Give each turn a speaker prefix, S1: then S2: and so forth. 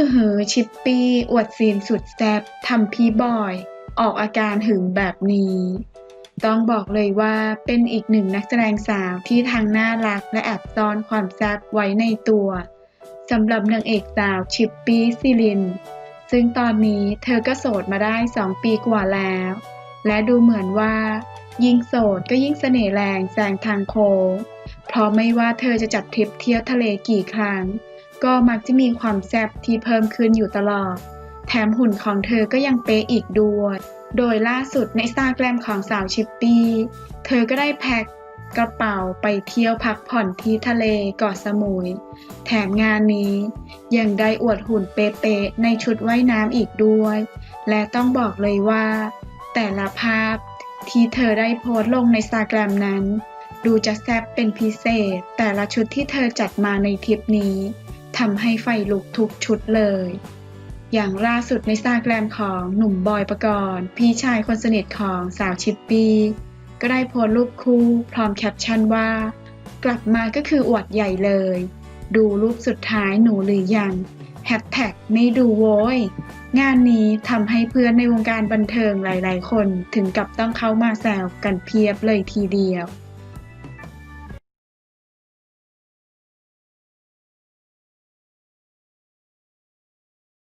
S1: อเหอชิปปี้อวดซีนสุดแซ่บทำพี่บอย ออกอาการหึงแบบนี้ ต้องบอกเลยว่าเป็นอีกหนึ่งนักแสดงสาวที่ทั้งน่ารักและแอบซ่อนความแซ่บไว้ในตัวสำหรับนางเอกสาวชิปปี้ซิลิน ซึ่งตอนนี้เธอก็โสดมาได้ 2 ปีกว่าแล้ว และดูเหมือนว่า ยิ่งโสดก็ยิ่งเสน่ห์แรงแซงทางโค้งเพราะไม่ว่าเธอจะจัดทริปเที่ยวทะเลกี่ครั้ง ก็มักจะมีความแซ่บที่เพิ่มขึ้นอยู่ตลอด แถมหุ่นของเธอก็ยังเป๊ะอีกด้วย โดยล่าสุดในสตาแกรมของสาวชิปปี้ เธอก็ได้แพ็คกระเป๋าไปเที่ยวพักผ่อนที่ทะเลเกาะสมุย แถมงานนี้ยังได้อวดหุ่นเป๊ะๆในชุดว่ายน้ำอีกด้วย และต้องบอกเลยว่า แต่ละภาพที่เธอได้โพสต์ลงในสตาแกรมนั้น ดูจะแซ่บเป็นพิเศษ แต่ละชุดที่เธอจัดมาในทริปนี้ ทำให้ไฟลุกทุกชุดเลย อย่างล่าสุดในสตาแกรมของหนุ่มบอยปกรณ์ พี่ชายคนสนิทของสาวชิปปี้ก็ได้โพสรูปคู่พร้อมแคปชั่นว่า กลับมาก็คืออวดใหญ่เลย ดูรูปสุดท้ายหนูหรือยังแฮชแท็กไม่ดูโว้ยงานนี้ทำให้เพื่อนในวงการบันเทิงหลาย ๆ คนถึงกับต้องเข้ามาแซวกันเพียบเลยทีเดียว